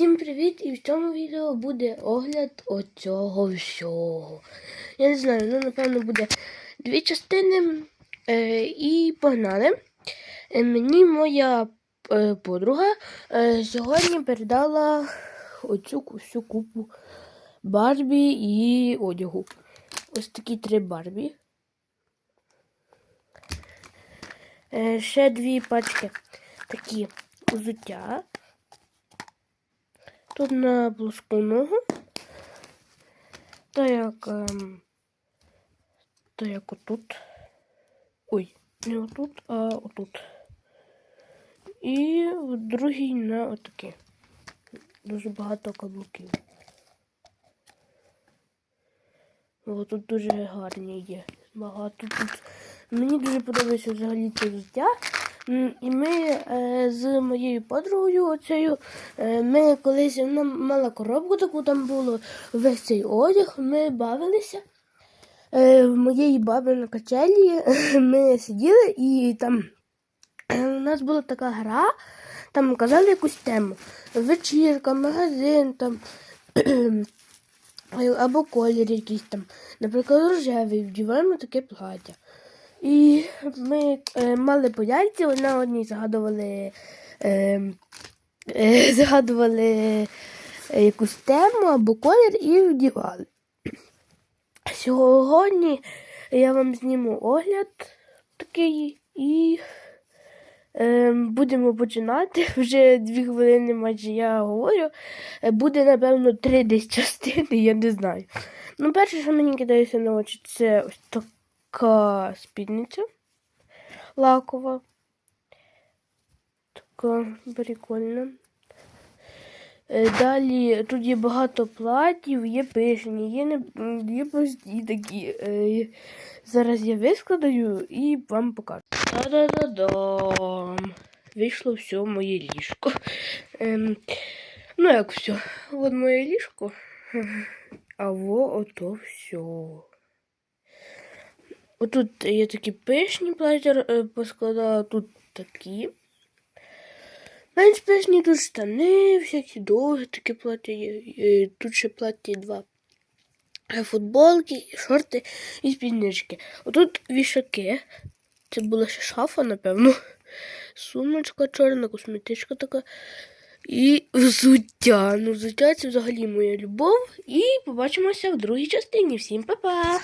Всім привіт! І в цьому відео буде огляд оцього всього. Я не знаю, ну напевно буде дві частини. Е, і погнали. Е, мені моя е, подруга е, сьогодні передала оцю всю купу Барбі і одягу. Ось такі три Барбі. Е, ще дві пачки такі взуття. Тут на плоску ногу. Та як. Ем, та як отут. Ой, не отут, а отут. І в другій на отаке. Дуже багато каблуків. О, тут дуже гарні є. Багато тут. Мені дуже подобається взагалі це взуття. І ми е, з моєю подругою, оцею, е, ми колись вона мала коробку таку, там було весь цей одяг, ми бавилися. Е, в моєї баби на качелі ми сиділи і там у нас була така гра, там казали якусь тему. Вечірка, магазин там. Або колір якийсь там. Наприклад, рожевий, вдіваємо таке плаття. І ми е, мали по яйці, на одній згадували, е, е, згадували е, якусь тему або колір і вдівали. Сьогодні я вам зніму огляд такий і е, будемо починати. Вже дві хвилини майже я говорю. Е, Буде, напевно, три десь частини, я не знаю. Ну, перше, що мені кидається на очі, це ось така спідниця лакова. Така прикольна. Е, Далі тут є багато платів, є пишні, є, не, є прості такі. Е, Зараз я вискладаю і вам покажу. Та-да-да-дам. Вийшло все моє ліжко. Ем, ну як все? От моє ліжко. А во ото все. Отут є такі пишні плаття е, поскладала, тут такі. Менш пишні тут штани, всякі довгі такі плаття є. Тут ще плаття два. Е, Футболки, шорти і спіднички. Отут вішаки. Це була ще шафа, напевно. Сумочка чорна, косметичка така. І взуття. Ну, взуття це взагалі моя любов. І побачимося в другій частині. Всім па-па!